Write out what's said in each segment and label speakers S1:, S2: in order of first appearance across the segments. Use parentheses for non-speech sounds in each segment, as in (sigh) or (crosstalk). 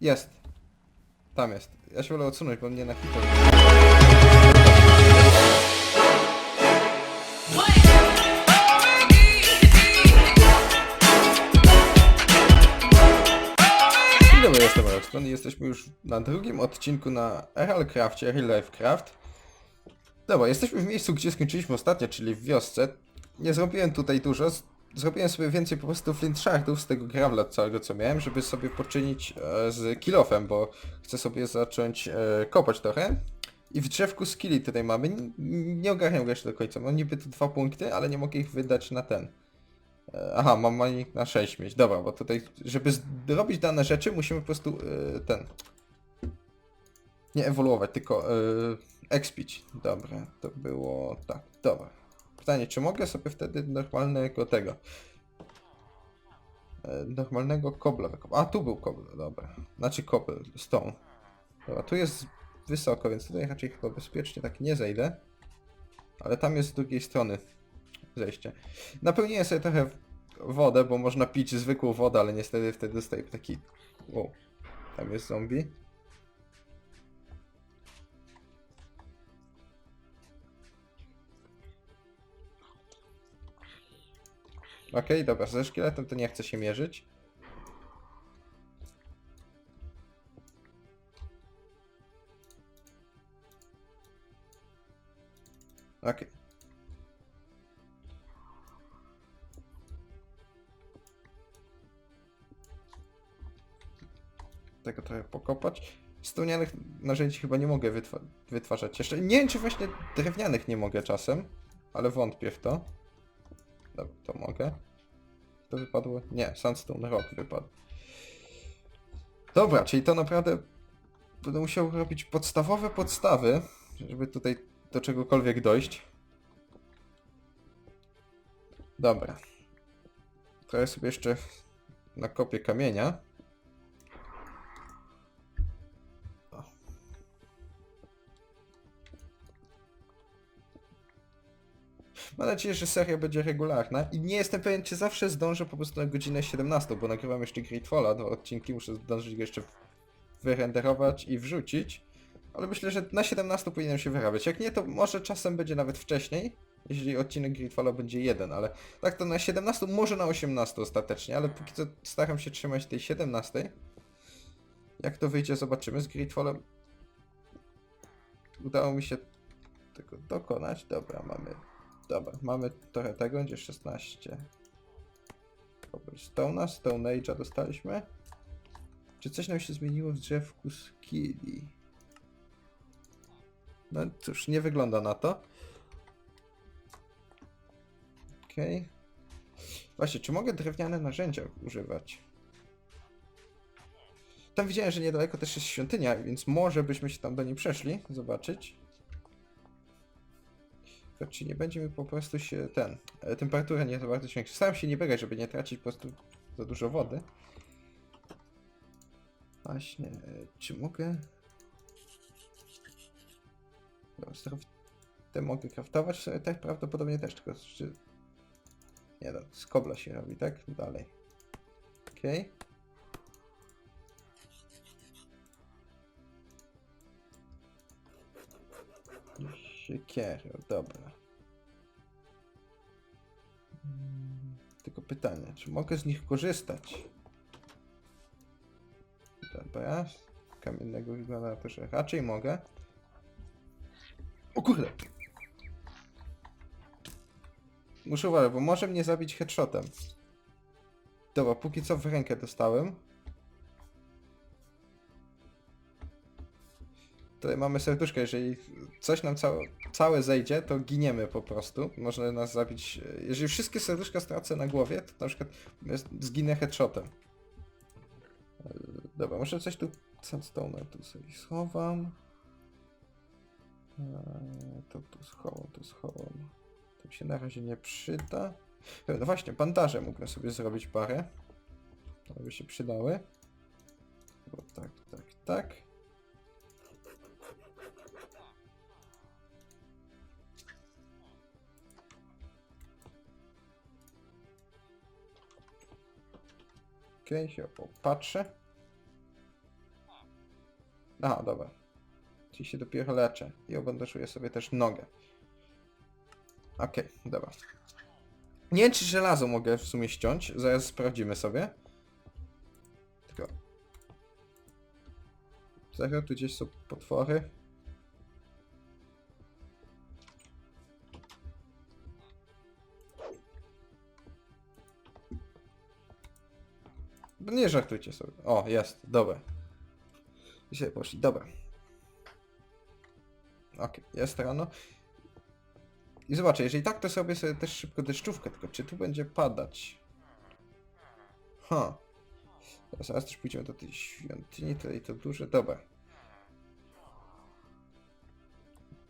S1: Jest. Tam jest. Ja się wolę odsunąć, bo mnie na hitę. Dobry, jestem Roxton i jesteśmy już na drugim odcinku na Real Crafcie, Real Life Craft. Dobra, jesteśmy w miejscu, gdzie skończyliśmy ostatnio, czyli w wiosce. Nie zrobiłem tutaj dużo, zrobiłem sobie więcej po prostu flint shardów z tego gravla całego co miałem, żeby sobie poczynić e, z kilofem, bo chcę sobie zacząć e, kopać trochę. I w drzewku skilli tutaj mamy, N- nie ogarniam jeszcze do końca, mam niby tu dwa punkty, ale nie mogę ich wydać na ten. E, Aha, mam manik na 6 mieć. Dobra, bo tutaj, żeby zrobić dane rzeczy, musimy po prostu ten. Nie ewoluować, tylko expić. Dobra, to było tak. Dobra. Pytanie, czy mogę sobie wtedy normalnego tego. e, Normalnego kobla. A, tu był kobla, dobra. Znaczy kobel, stone. Dobra, tu jest wysoko, więc tutaj raczej chyba bezpiecznie tak nie zejdę. Ale tam jest z drugiej strony zejście. Napełniłem sobie trochę wodę, bo można pić zwykłą wodę, ale niestety wtedy dostaję taki... Wow. Tam jest zombie. Okej, dobra, ze szkieletem to nie chcę się mierzyć. Okej. Tego trochę pokopać. Stonianych narzędzi chyba nie mogę wytwa wytwarzać jeszcze. Nie wiem, czy właśnie drewnianych nie mogę czasem, ale wątpię w to. Dobra, to mogę. To wypadło? Nie, Sandstone Rock wypadł. Dobra, czyli to naprawdę będę musiał robić podstawowe podstawy, żeby tutaj do czegokolwiek dojść. Dobra. Trochę sobie jeszcze nakopię kamienia. Mam nadzieję, że seria będzie regularna i nie jestem pewien, czy zawsze zdążę po prostu na godzinę 17, bo nagrywam jeszcze Gridfalla, dwa odcinki, muszę zdążyć go jeszcze wyrenderować i wrzucić. Ale myślę, że na 17 powinienem się wyrabiać. Jak nie, to może czasem będzie nawet wcześniej, jeśli odcinek Gridfalla będzie jeden, ale tak to na 17, może na 18 ostatecznie, ale póki co staram się trzymać tej 17. Jak to wyjdzie, zobaczymy. Z Gridfallem udało mi się tego dokonać. Dobra, mamy Dobra, mamy trochę tego, będzie 16. Cobblestone'a, Stone Age'a dostaliśmy. Czy coś nam się zmieniło w drzewku skilli? No cóż, nie wygląda na to. Okej. Właśnie, czy mogę drewniane narzędzia używać? Tam widziałem, że niedaleko też jest świątynia, więc może byśmy się tam do niej przeszli, zobaczyć. To czy nie będzie mi po prostu się ten. e, Temperatura nie za bardzo zwiększyć. Staram się nie biegać, żeby nie tracić po prostu za dużo wody. Właśnie, e, czy mogę. Zdrow- Te mogę kraftować sobie tak prawdopodobnie też, tylko czy... Nie no, z kobla się robi, tak? Dalej. Okej. Siekiery, dobra. Tylko pytanie, czy mogę z nich korzystać? Dobra, kamiennego wygląda to, że raczej mogę. O kurde! Muszę uważać, bo może mnie zabić headshotem. Dobra, póki co w rękę dostałem. Tutaj mamy serduszko, jeżeli coś nam całe, całe zejdzie, to giniemy po prostu. Można nas zabić. e, Jeżeli wszystkie serduszka stracę na głowie, to na przykład jest- zginę headshotem. E, Dobra, może coś tu sandstone tu sobie schowam. E, To tu schowam, tu schowam. To się na razie nie przyda. E, No właśnie, bandaże mógłbym sobie zrobić parę. To by się przydały. Bo tak, tak, tak. Okej, się popatrzę. Aha, dobra. Czyli się dopiero leczę. I obandaszuję sobie też nogę. Okej, dobra. Nie wiem, czy żelazo mogę w sumie ściąć. Zaraz sprawdzimy sobie. Tylko... Serio, tu gdzieś są potwory. Nie żartujcie sobie. O, jest, dobra. Dzisiaj poszli, dobra. Okej, jest rano. I zobaczę, jeżeli tak, to sobie sobie też szybko deszczówkę, tylko czy tu będzie padać? Ha. Teraz, zaraz też pójdziemy do tej świątyni, tutaj to duże, dobra.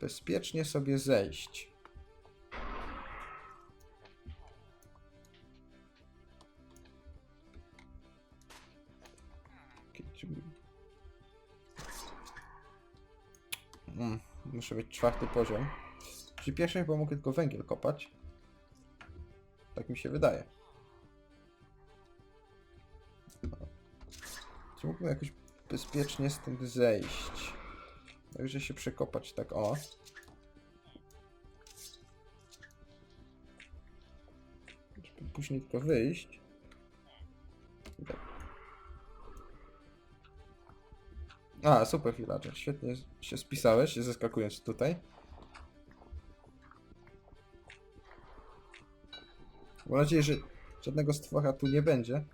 S1: Bezpiecznie sobie zejść. Mm, muszę mieć czwarty poziom. Czyli pierwszy chyba mogę tylko węgiel kopać. Tak mi się wydaje. Czy mógłbym jakoś bezpiecznie stąd zejść? Także się przekopać tak, o. Żeby później tylko wyjść. A, super villager, świetnie się spisałeś, zaskakując tutaj. Mam nadzieję, że żadnego stwora tu nie będzie.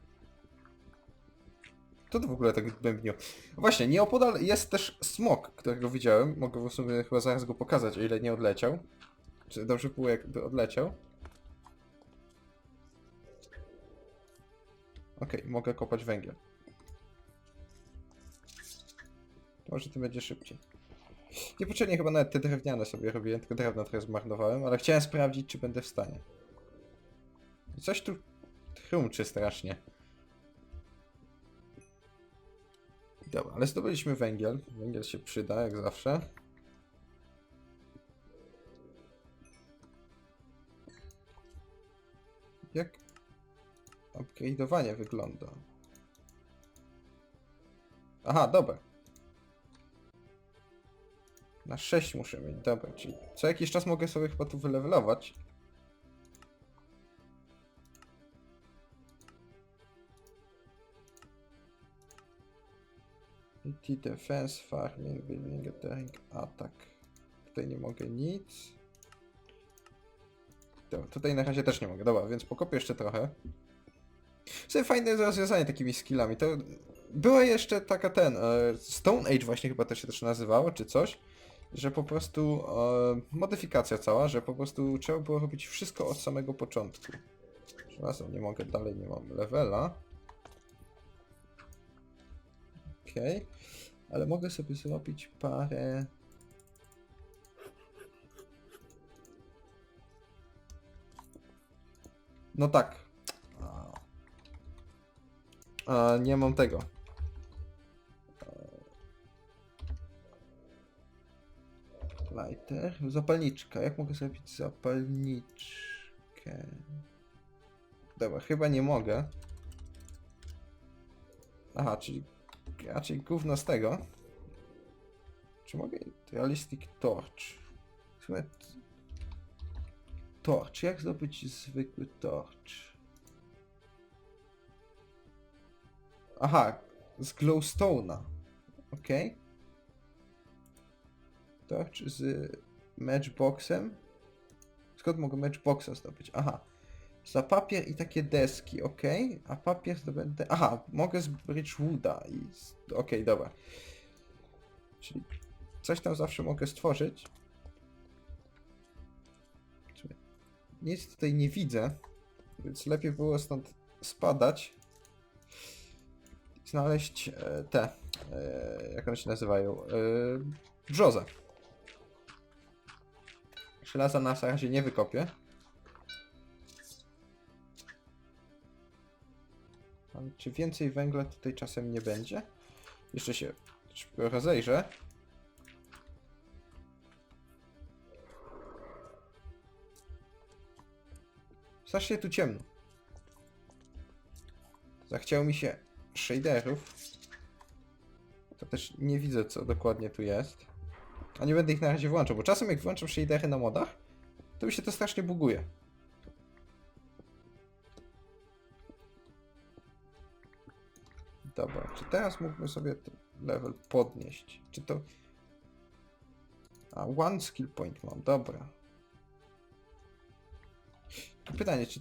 S1: To to w ogóle tak bębniło. Właśnie, nieopodal jest też smok, którego widziałem. Mogę w sumie chyba zaraz go pokazać, o ile nie odleciał. Czy dobrze było, jakby odleciał. Okej, mogę kopać węgiel. Może to będzie szybciej. Niepotrzebnie chyba nawet te drewniane sobie robiłem, tylko drewno trochę zmarnowałem, ale chciałem sprawdzić, czy będę w stanie. Coś tu chrumczy strasznie. Dobra, ale zdobyliśmy węgiel. Węgiel się przyda, jak zawsze. Jak upgrade'owanie wygląda? Aha, dobra. Na 6 muszę mieć, dobra, czyli co jakiś czas mogę sobie chyba tu wylevelować. IT Defense, Farming, Building, Attacking, Attack. Tutaj nie mogę nic. Dobra, tutaj na razie też nie mogę. Dobra, więc pokopię jeszcze trochę. Sobie fajne rozwiązanie takimi skillami. To była jeszcze taka ten, e, Stone Age właśnie chyba to się też nazywało, czy coś, że po prostu e, modyfikacja cała, że po prostu trzeba było robić wszystko od samego początku. Przepraszam, nie mogę dalej, nie mam levela. Okej, ale mogę sobie zrobić parę... No tak. A, nie mam tego. Lighter. Zapalniczka. Jak mogę zrobić zapalniczkę? Dobra, chyba nie mogę. Aha, czyli raczej gówno z tego. Czy mogę? Realistic Torch. T- Torch. Jak zdobyć zwykły torch? Aha, z glowstone'a. Okej. Torch z matchboxem. Skąd mogę matchboxa zdobyć? Aha. Za papier i takie deski, ok? A papier zdobędę... Aha, mogę z Bridgewooda i... z- Okej, dobra. Czyli coś tam zawsze mogę stworzyć. Nic tutaj nie widzę, więc lepiej było stąd spadać. Znaleźć e, te... E, jak one się nazywają? E. Żelaza na razie nie wykopię. Czy więcej węgla tutaj czasem nie będzie? Jeszcze się szybko rozejrzę. Strasznie tu ciemno. Zachciało mi się shaderów. To też nie widzę, co dokładnie tu jest. A nie będę ich na razie włączał, bo czasem jak włączam shadery na modach, to mi się to strasznie buguje. Dobra, czy teraz mógłbym sobie level podnieść? Czy to... A, one skill point mam, dobra. Pytanie, czy...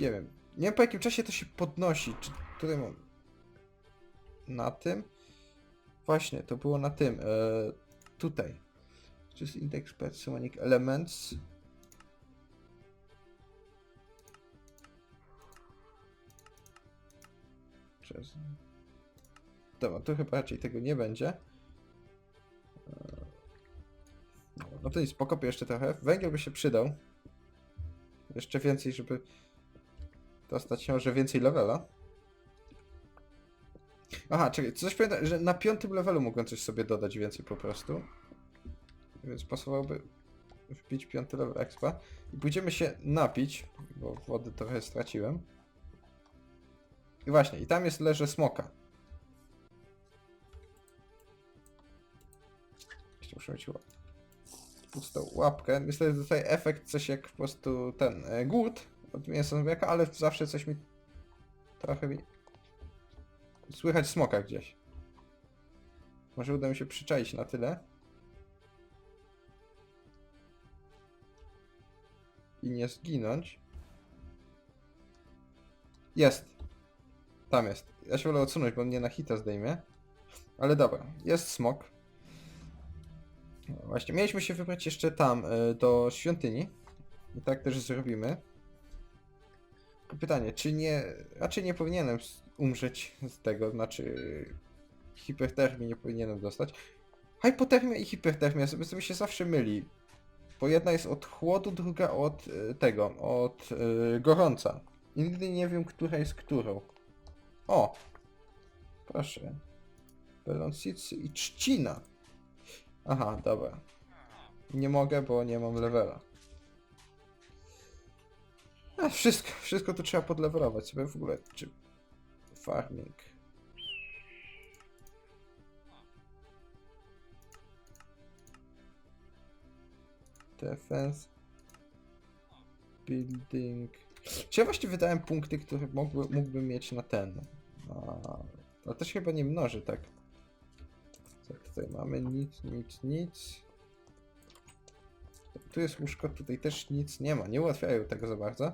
S1: Nie wiem. Nie wiem po jakim czasie to się podnosi. Czy tutaj mam... Na tym? Właśnie, to było na tym. E, tutaj. To jest index personic elements. Przez... Dobra, tu chyba raczej tego nie będzie. E, No to i pokopię jeszcze trochę. Węgiel by się przydał. Jeszcze więcej, żeby dostać się może więcej levela. Aha, czekaj, coś pamiętam, że na piątym levelu mogłem coś sobie dodać więcej po prostu. Więc pasowałoby wbić piąty level expa. I pójdziemy się napić, bo wody trochę straciłem. I właśnie, i tam jest leże smoka. Jeszcze muszę mieć ła- pustą łapkę. Myślę, że tutaj efekt coś jak po prostu ten e, głód od mięsa zombiaka, ale zawsze coś mi trochę mi... Słychać smoka gdzieś. Może uda mi się przyczaić na tyle. Nie zginąć. Jest. Tam jest. Ja się wolę odsunąć, bo mnie na hita zdejmie. Ale dobra, jest smok. Właśnie, mieliśmy się wybrać jeszcze tam, y, do świątyni. I tak też zrobimy. Tylko pytanie, czy nie... Raczej nie powinienem umrzeć z tego, znaczy... Hipertermii nie powinienem dostać. Hypotermia i hipertermia sobie, sobie się zawsze myli. Bo jedna jest od chłodu, druga od y, tego, od y, gorąca. Nigdy nie wiem, która jest którą. O! Proszę. Peloncicy i trzcina. Aha, dobra. Nie mogę, bo nie mam levela. A, wszystko, wszystko to trzeba podlewelować sobie w ogóle. Czy farming. Defense. Building. Czy ja właśnie wydałem punkty, które mógłby, mógłbym mieć na ten? A, ale to się chyba nie mnoży, tak? Co tutaj mamy? Nic, nic, nic. Tu jest łóżko, tutaj też nic nie ma. Nie ułatwiają tego za bardzo.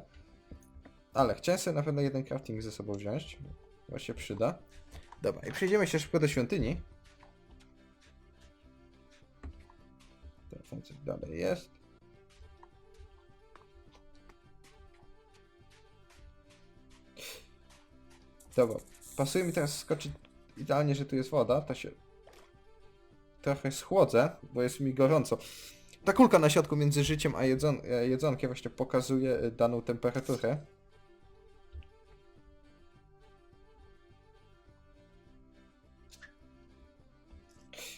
S1: Ale chciałem sobie na pewno jeden crafting ze sobą wziąć. Bo się przyda. Dobra, i przejdziemy się szybko do świątyni. Coś dalej jest. Dobra, pasuje mi teraz skoczyć idealnie, że tu jest woda, to się trochę schłodzę, bo jest mi gorąco. Ta kulka na środku między życiem a jedzon e, jedzonkiem właśnie pokazuje e, daną temperaturę.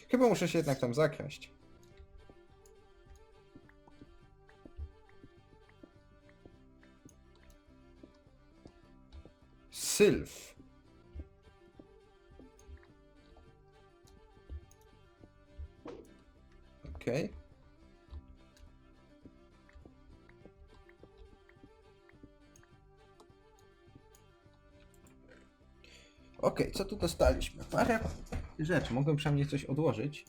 S1: Chyba muszę się jednak tam zakraść. Sylf. Okej. Okej, co tu dostaliśmy? Parę rzeczy. Mogłem przynajmniej coś odłożyć.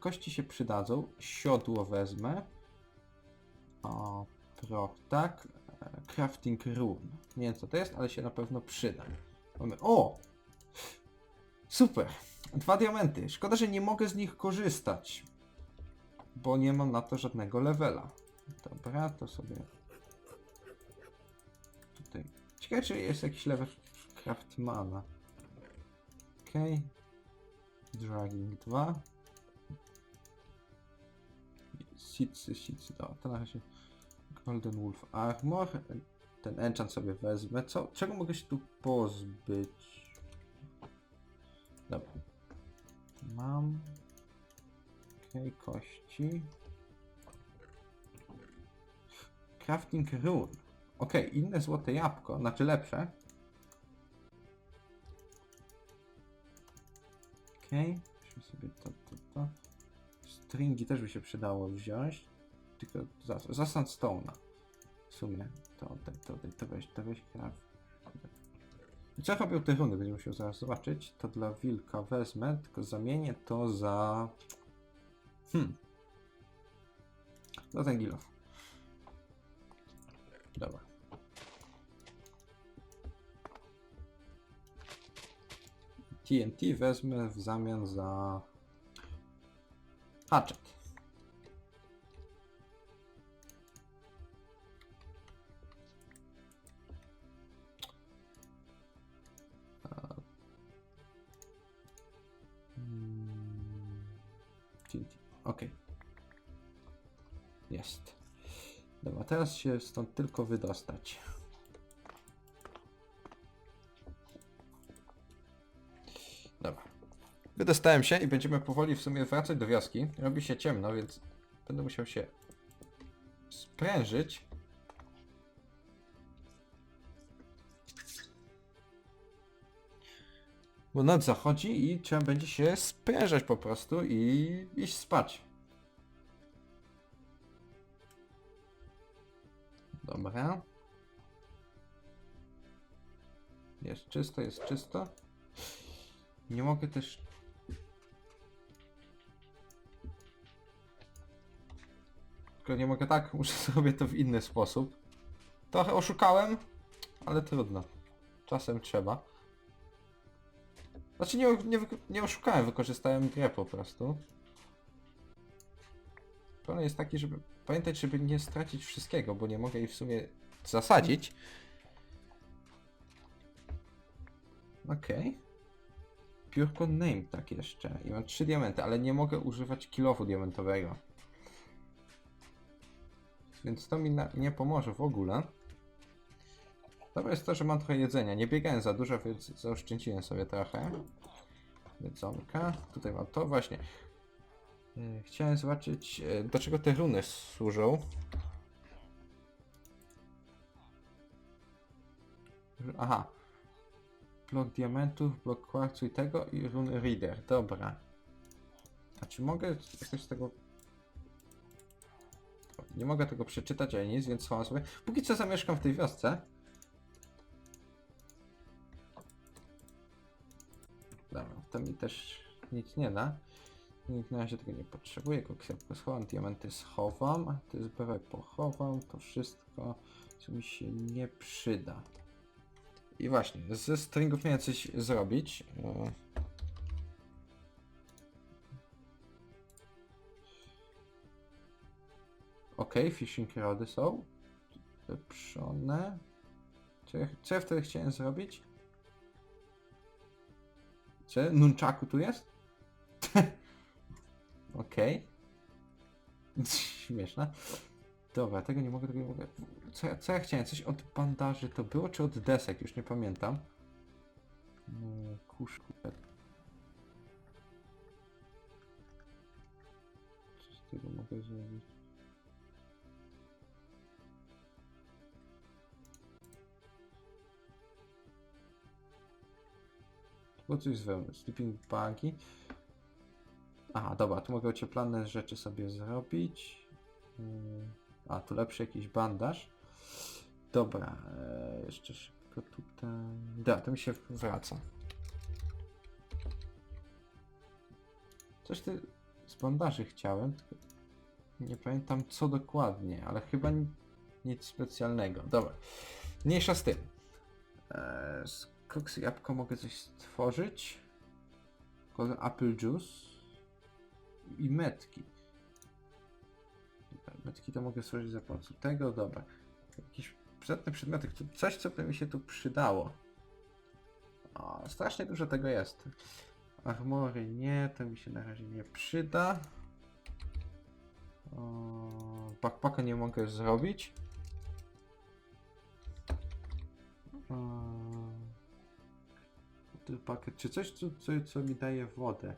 S1: Kości się przydadzą. Siodło wezmę. O, proch, tak. E, Crafting rune. Nie wiem co to jest, ale się na pewno przyda. O! Super! Dwa diamenty. Szkoda, że nie mogę z nich korzystać. Bo nie mam na to żadnego levela. Dobra, to sobie. Tutaj. Ciekawe, czy jest jakiś level craftmana. Okej. Dragging 2. Sicy, sicy, to, to na razie Golden Wolf Armor. Ten enchant sobie wezmę. Co? Czego mogę się tu pozbyć? Dobra. Mam. Okej, kości. Crafting rune. Okej, inne złote jabłko, znaczy lepsze. Okej, Weźmy sobie to, to, to. Stringi też by się przydało wziąć. Tylko za, za sandstone'a. W sumie. To, to, to, to weź, to weź craft. Co robią te runy? Będziemy musiał zaraz zobaczyć. To dla wilka wezmę, tylko zamienię to za... Hmm. Za ten gilof. Dobra. TNT wezmę w zamian za... teraz się stąd tylko wydostać. Dobra. Wydostałem się i będziemy powoli w sumie wracać do wioski. Robi się ciemno, więc będę musiał się sprężyć. Bo noc zachodzi i trzeba będzie się sprężać po prostu i iść spać. Dobra. Jest czysto, jest czysto. Nie mogę też... Tylko nie mogę tak, (laughs) muszę zrobić to w inny sposób. Trochę oszukałem, ale trudno. Czasem trzeba. Znaczy nie, nie, nie oszukałem, wykorzystałem grę po prostu. Plan jest taki, żeby pamiętać, żeby nie stracić wszystkiego, bo nie mogę jej w sumie zasadzić. Okej. Piórko name tak jeszcze. I mam trzy diamenty, ale nie mogę używać kilofu diamentowego. Więc to mi nie pomoże w ogóle. Dobre jest to, że mam trochę jedzenia. Nie biegałem za dużo, więc zaoszczędziłem sobie trochę. Jedzonka. Tutaj mam to właśnie. E, Chciałem zobaczyć, e, do czego te runy służą. Aha. Blok diamentów, blok kwarcu i tego i runy reader. Dobra. A czy mogę jakoś z tego... Nie mogę tego przeczytać, ale nic, więc schowam sobie. Póki co zamieszkam w tej wiosce. Dobra, to mi też nic nie da. Nikt na razie tego nie potrzebuje, koksjapkę schowam, diamenty schowam, a ty zbawę pochowam, to wszystko, co mi się nie przyda. I właśnie, ze stringów miałem coś zrobić. e. Okej, fishing rody są. Lepszone. Co ja, co ja wtedy chciałem zrobić? Co? Nunchaku tu jest? (laughs) Okej. (laughs) Śmieszne. Dobra, tego nie mogę, tego nie mogę. Co, ja- co ja chciałem? Coś od bandaży to było, czy od desek? Już nie pamiętam. No, kurz, kurde. Co z tego mogę zrobić? Było coś z wełny. Sleeping bagi. Aha, dobra, tu mogę ocieplane rzeczy sobie zrobić. Yy, A, tu lepszy jakiś bandaż. Dobra, e, jeszcze szybko tutaj. Da, to mi się wraca. Coś ty z bandaży chciałem, nie pamiętam co dokładnie, ale chyba ni- nic specjalnego. Dobra, mniejsza z tym. E, z koksy jabłka mogę coś stworzyć. Apple Juice i metki. Dobra, Metki to mogę stworzyć za pomocą tego, dobra. Jakieś przydatne przedmioty, co- coś co by mi się tu przydało. O, strasznie dużo tego jest. Armory nie, to mi się na razie nie przyda. O, backpacka nie mogę zrobić. O, czy coś, co, co, co mi daje wodę?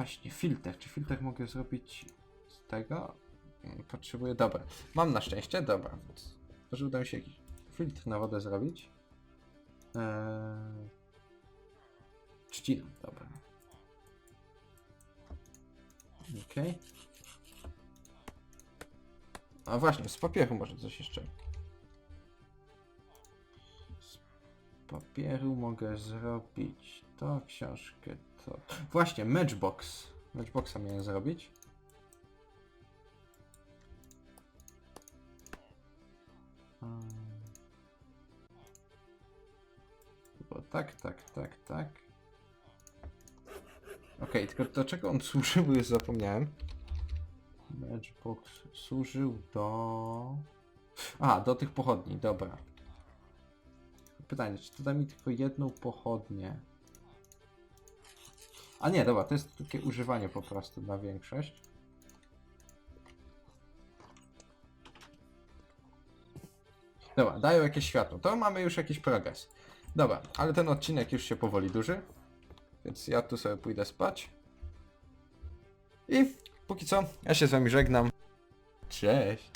S1: Właśnie, filtr. Czy filtr mogę zrobić z tego? Potrzebuję, dobra. Mam na szczęście, dobra, więc może uda mi się jakiś filtr na wodę zrobić. Eee... Trzcina, dobra. Okej. A właśnie, z papieru może coś jeszcze. Z papieru mogę zrobić to, książkę, to. Właśnie, Matchbox. Matchboxa miałem zrobić. Bo tak, tak, tak, tak. Okej, tylko do czego on służył, już zapomniałem. Matchbox służył do... A, do tych pochodni, dobra. Pytanie, czy to da mi tylko jedną pochodnię? A nie, dobra, to jest takie używanie po prostu na większość. Dobra, dają jakieś światło. To mamy już jakiś progres. Dobra, ale ten odcinek już się powoli duży. Więc ja tu sobie pójdę spać. I póki co, ja się z wami żegnam. Cześć.